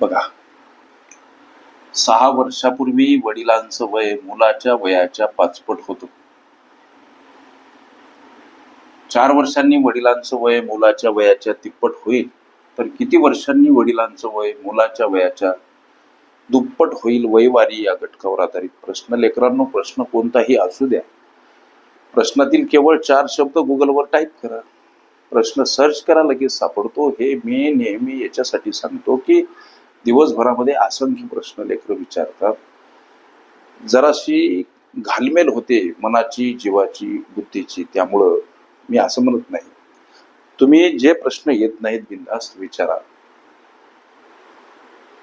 बघा. सहा वर्षापूर्वी वडिलांचं वय मुलाच्या वयाच्या पाचपट होत. चार वर्षांनी वडिलांचं वय मुलाच्या वयाच्या तिप्पट होईल तर किती वर्षांनी वडिलांचं वय मुलाच्या वयाच्या दुप्पट होईल वयवारी या घटकावर आधारित? प्रश्न लेकरांनो प्रश्न कोणताही असू द्या. प्रश्नातील केवळ चार शब्द गुगलवर टाईप करा. प्रश्न सर्च करा लगेच सापडतो. हे मी नेहमी याच्यासाठी सांगतो की दिवसभरामध्ये असंख्य प्रश्न लेकर विचारतात. जराशी घालमेल होते मनाची जीवाची बुद्धीची त्यामुळं मी असं म्हणत नाही. तुम्ही जे प्रश्न येत नाहीत बिनधास्त विचारा.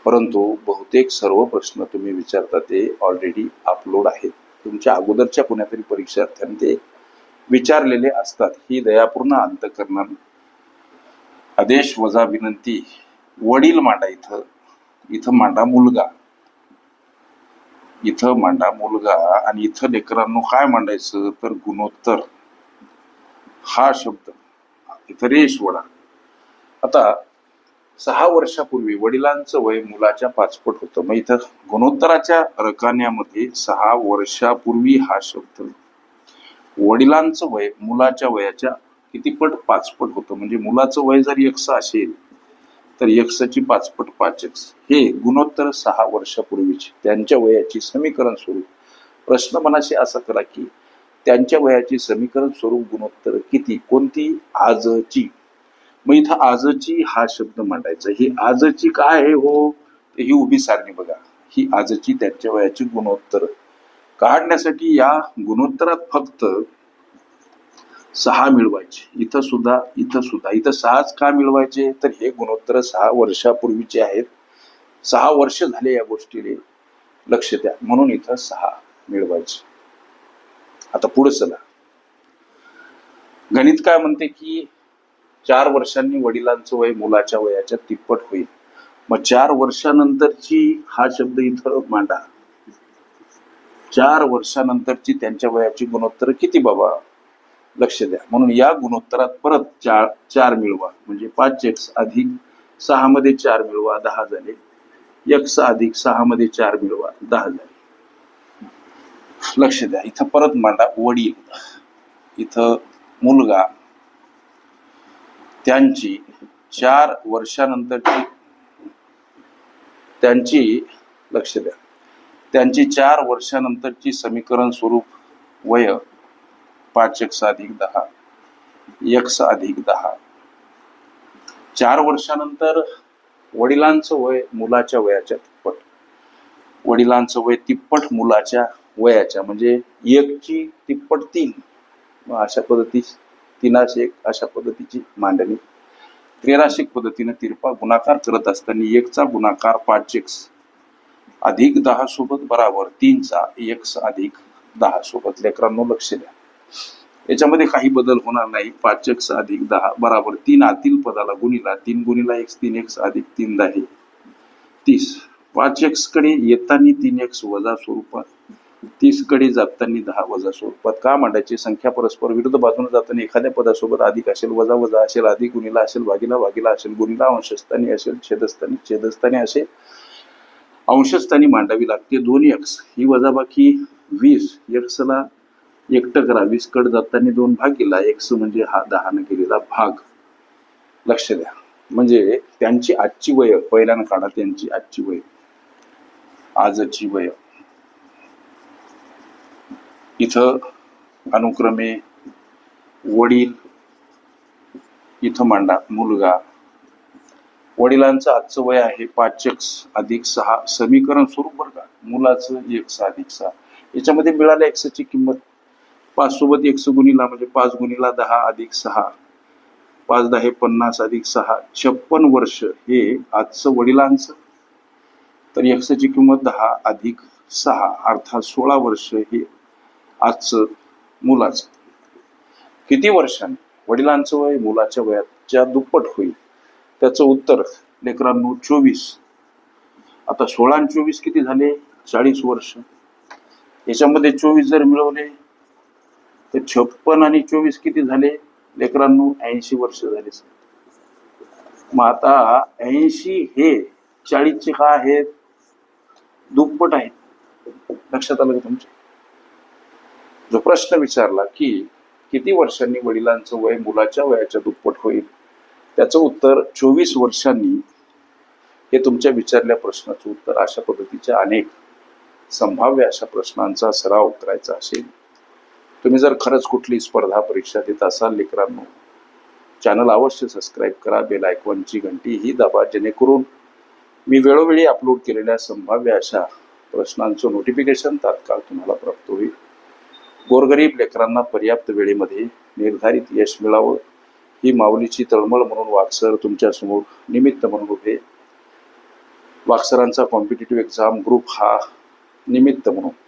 परंतु बहुतेक सर्व प्रश्न तुम्ही विचारता ते ऑलरेडी अपलोड आहेत. तुमच्या अगोदरच्या कोणातरी परीक्षार्थ्यांनी ते विचारलेले असतात. ही दयापूर्ण अंतकरणानं आदेश वजा विनंती वडील मांडा इथं इथं मांडा मुलगा. इथं मांडा मुलगा आणि इथं लेकरांनो काय मांडायचं? तर गुणोत्तर. हा शब्द. इथं रेश वडा. आता सहा वर्षापूर्वी वडिलांचं वय मुलाच्या पाचपट होतं. मग इथं गुणोत्तराच्या रकान्यामध्ये सहा वर्षापूर्वी हा शब्द. वडिलांचं वय मुलाच्या वयाच्या कितीपट पाचपट होतं? म्हणजे मुलाचं वय जर एकसं असेल तर यक्षची पाचपट पाच यक्स हे गुणोत्तर सहा वर्षापूर्वीचे. त्यांच्या वयाची समीकरण स्वरूप. प्रश्न मनाशी असा करा की त्यांच्या वयाची समीकरण स्वरूप गुणोत्तर किती? कोणती? आजची. मग इथं आजची हा शब्द मांडायचा. ही आजची काय आहे हो? ही उभी सारणी बघा. ही आजची त्यांच्या वयाची गुणोत्तर. काढण्यासाठी या गुणोत्तरात फक्त सहा मिळवायचे. इथं सुद्धा इथं सुद्धा. इथं सहाच का मिळवायचे? तर हे गुणोत्तर सहा वर्षापूर्वीचे आहेत. सहा वर्ष झाले या गोष्टीने. लक्ष द्या. म्हणून इथं सहा मिळवायचे. आता पुढे चला. गणित काय म्हणते की चार वर्षांनी वडिलांचं वय मुलाच्या वयाच्या तिप्पट होईल. मग चार वर्षानंतरची हा शब्द इथं मांडा. चार वर्षानंतरची त्यांच्या वयाची गुणोत्तर किती बाबा? लक्ष द्या. म्हणून या गुणोत्तरात परत चार चार मिळवा. म्हणजे पाच एक्स अधिक सहा मध्ये चार मिळवा दहा झाले. एक्स अधिक सहा मध्ये चार मिळवा दहा झाले. लक्ष द्या. इथं परत मांडा वडील इथं मुलगा त्यांची चार वर्षानंतरची त्यांची लक्ष द्या. त्यांची चार वर्षानंतरची समीकरण स्वरूप वय पाच एक्स अधिक दहा एक्स अधिक दहा. चार वर्षानंतर वडिलांचं वय मुलाच्या वयाच्या तिप्पट. वडिलांचं वय तिप्पट मुलाच्या वयाच्या म्हणजे एकची तिप्पट तीन. अशा पद्धती तीनाशे एक अशा पद्धतीची मांडणी. त्रेराशिक पद्धतीने तिरपा गुणाकार करत असताना एकचा गुणाकार पाच एक अधिक दहा सोबत बराबर तीनचा एक अधिक दहा सोबत. लेकरांनो लक्ष द्या. याच्यामध्ये काही बदल होणार नाही. पाच एक्स अधिक दहा. बराबर. तीन आतील पदाला गुणिला. तीन गुणिला एक्स तीन एक्स अधिक तीन दहा. तीस. पाच एक्सकडे येताना तीन एक्स वजा स्वरूपात. तीसकडे जाताना दहा वजा स्वरूपात. का मांडायची? संख्या परस्पर विरुद्ध बाजूने जाताना एखाद्या पदासोबत अधिक असेल वजा वजा असेल अधिक गुणिला असेल भागीला भागीला असेल गुणिला अंशस्थानी असेल छेदस्थानी छेदस्थानी असेल अंशस्थानी मांडावी लागते. दोन एक्स ही वजाबाकी वीस. एक्सला एकटं करा वीस कड जाताना दोन भागीला एक्स म्हणजे हा दहानं केलेला भाग. लक्ष द्या. म्हणजे त्यांची आजची वय पहिल्यानं काढा त्यांची आजची वय. आजची वय. इथं अनुक्रमे वडील इथं मांडा मुलगा. वडिलांचं आजचं वय आहे पाच एक्स अधिक सहा. समीकरण स्वरूप बरं का. मुलाचं एक्स अधिक सहा. याच्यामध्ये मिळाल्या एक्सची किंमत पाच सोबत एक्स गुणीला म्हणजे पाच गुणीला दहा अधिक सहा. पाच दहा हे पन्नास अधिक सहा छप्पन वर्ष हे आजचं वडिलांचं. तर एक्सची किंमत दहा अधिक सहा अर्थात सोळा वर्ष हे आजचं मुलाचं. किती वर्षांनी? वडिलांचं वय मुलाच्या वयाच्या दुप्पट होईल त्याचं उत्तर लेकरांनो चोवीस. आता सोळा आणि चोवीस किती झाले? चाळीस वर्ष. याच्यामध्ये चोवीस जर मिळवले तर छप्पन आणि चोवीस किती झाले? लेकरांनो ऐंशी वर्ष झाले मग आता ऐंशी हे चाळीसचे का आहेत? दुप्पट आहेत. लक्षात आलं का तुमच्या जो प्रश्न विचारला की किती वर्षांनी वडिलांचं वय मुलाच्या वयाच्या दुप्पट होईल? त्याचं उत्तर चोवीस वर्षांनी हे तुमच्या विचारल्या प्रश्नाचं उत्तर अशा पद्धतीच्या अनेक संभाव्य अशा प्रश्नांचा सराव करायचा असेल. तुम्ही जर खरंच कुठली स्पर्धा परीक्षा देत असाल लेकरांनो चॅनल अवश्य सबस्क्राईब करा बेल आयकॉनची घंटी ही दाबा जेणेकरून मी वेळोवेळी अपलोड केलेल्या संभाव्य अशा प्रश्नांचं नोटिफिकेशन तात्काळ तुम्हाला प्राप्त होईल. गोरगरीब लेकरांना पर्याप्त वेळेमध्ये निर्धारित यश मिळावं ही माऊलीची तळमळ म्हणून वाक्सर तुमच्यासमोर निमित्त म्हणून उभे. वाक्सरांचा कॉम्पिटेटिव्ह एक्झाम ग्रुप हा निमित्त म्हणून.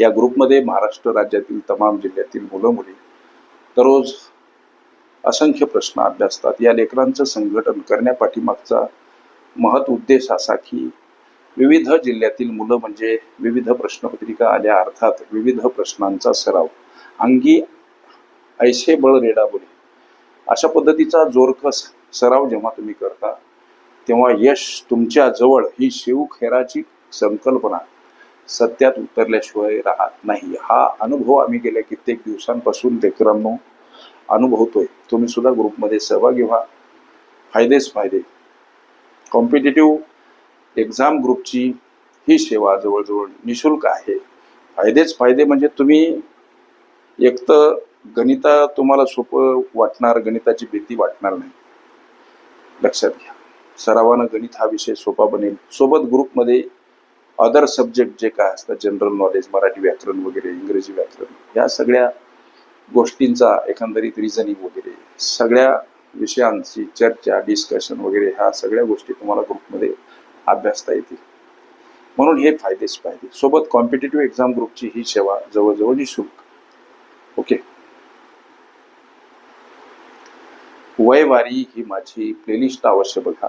या ग्रुपमध्ये महाराष्ट्र राज्यातील तमाम जिल्ह्यातील मुलं मुली दररोज असंख्य प्रश्न अभ्यासतात. या लेकरांचं संघटन करण्यापाठीमागचा महत् उद्देश असा की विविध जिल्ह्यातील मुलं म्हणजे विविध प्रश्नपत्रिका आल्या अर्थात विविध प्रश्नांचा सराव. अंगी ऐसे बळ रेडाबोली अशा पद्धतीचा जोरकस सराव जेव्हा तुम्ही करता तेव्हा यश तुमच्या जवळ ही शिवखेराची संकल्पना सत्यात उतरल्याशिवाय राहत नाही. हा अनुभव आम्ही गेल्या कित्येक दिवसांपासून लेकरांनो अनुभवतोय. तुम्ही सुद्धा ग्रुपमध्ये सहभागी व्हा. फायदेच फायदे. कॉम्पिटेटिव्ह एक्झाम ग्रुपची ही सेवा जवळजवळ निशुल्क आहे. फायदेच फायदे म्हणजे तुम्ही एक तर गणिता तुम्हाला सोपं वाटणार गणिताची भीती वाटणार नाही. लक्षात घ्या. सरावानं गणित हा विषय सोपा बनेल. सोबत ग्रुपमध्ये अदर सब्जेक्ट जे काय असतात जनरल नॉलेज मराठी व्याकरण वगैरे इंग्रजी व्याकरण या सगळ्या गोष्टींचा एकंदरीत रिझनिंग वगैरे सगळ्या विषयांची चर्चा डिस्कशन वगैरे ह्या सगळ्या गोष्टी तुम्हाला ग्रुपमध्ये अभ्यासता येतील. म्हणून हे फायदेच फायदे सोबत कॉम्पिटेटिव्ह एक्झाम ग्रुपची ही सेवा जवळजवळ निशुल्क. ओके वयवारी ही माझी प्लेलिस्ट अवश्य बघा.